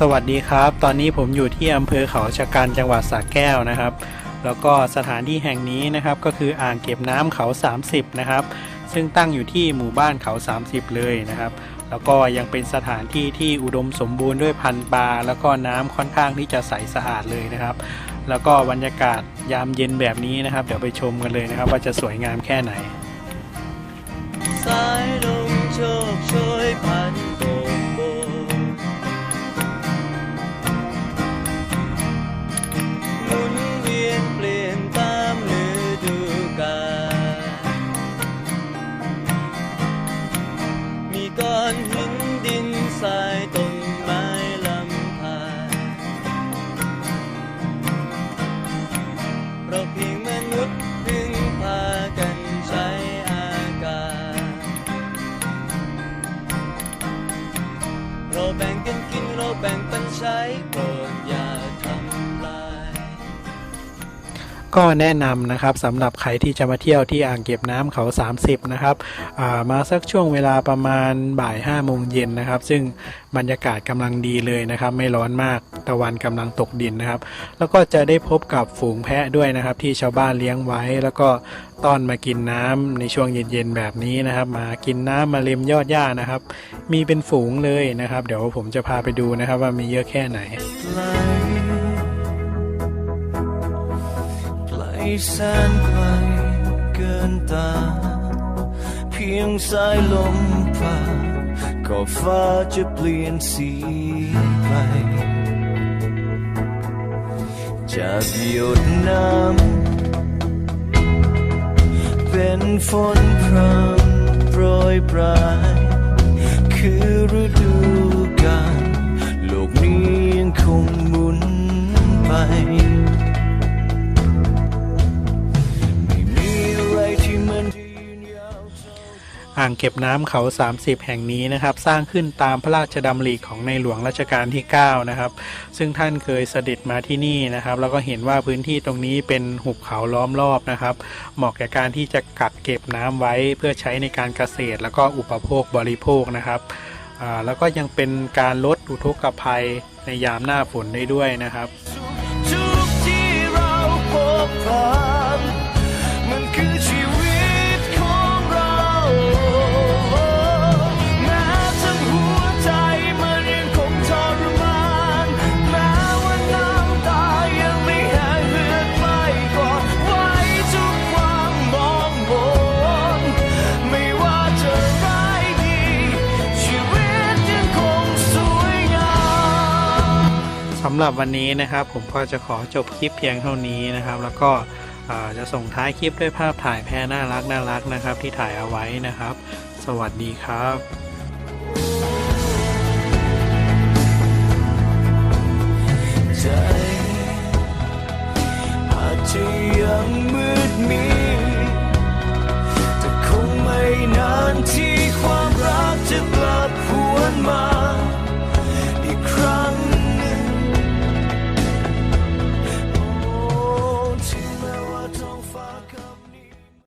สวัสดีครับ ตอนนี้ผมอยู่ที่อำเภอเขาชะกันจังหวัดสระแก้วนะครับ แล้วก็สถานที่แห่งนี้นะครับก็คืออ่างเก็บน้ำเขา 30 นะครับ ซึ่งตั้งอยู่ที่หมู่บ้านเขา 30 เลยนะครับ แล้วก็ยังเป็นสถานที่ที่อุดมสมบูรณ์ด้วยพันธุ์ปลาแล้วก็น้ำค่อนข้างที่จะใสสะอาดเลยนะครับ แล้วก็บรรยากาศยามเย็นแบบนี้นะครับ เดี๋ยวไปชมกันเลยนะครับ ว่าจะสวยงามแค่ไหน แบ่งปันใช้โปรด ก็แนะนำนะครับสำหรับใครที่จะมาเที่ยวที่อ่างเก็บน้ำเขา 30 นะครับามาสักช่วงเวลาประมาณบ่าย5โมงเย็นนะครับ ซึ่งบรรยากาศกำลังดีเลยนะครับ ไม่ร้อนมากตะวันกำลังตกดินนะครับ แล้วก็จะได้พบกับฝูงแพะด้วยนะครับ ที่ชาวบ้านเลี้ยงไว้ แล้วก็ต้อนมากินน้ำในช่วงเย็นๆแบบนี้นะครับ มากินน้ำมาเล็มยอดหญ้านะครับ มีเป็นฝูงเลยนะครับ เดี๋ยวผมจะพาไปดูนะครับว่ามีเยอะแค่ไหน ไกลไกลแสนไกลเกินตา เพียงสายลมผ่าก็ฟ้าจะเปลี่ยนสีไป จากหยดน้ำเป็นฝนพรำโปรยปลาย อ่างเก็บน้ำเขา 30 แห่งนี้นะครับ สร้างขึ้นตามพระราชดำริของในหลวงรัชกาลที่ 9 นะครับ ซึ่งท่านเคยเสด็จมาที่นี่นะครับ แล้วก็เห็นว่าพื้นที่ตรงนี้เป็นหุบเขาล้อมรอบนะครับ เหมาะแก่การที่จะกักเก็บน้ำไว้เพื่อใช้ในการเกษตร แล้วก็อุปโภคบริโภคนะครับแล้วก็ยังเป็นการลดอุทกภัยในยามหน้าฝนได้ด้วยนะครับ สำหรับวันนี้นะครับ ผมก็จะขอจบคลิปเพียงเท่านี้นะครับ แล้วก็จะส่งท้ายคลิปด้วยภาพถ่ายแพรน่ารักน่ารักนะครับ ที่ถ่ายเอาไว้นะครับ สวัสดีครับ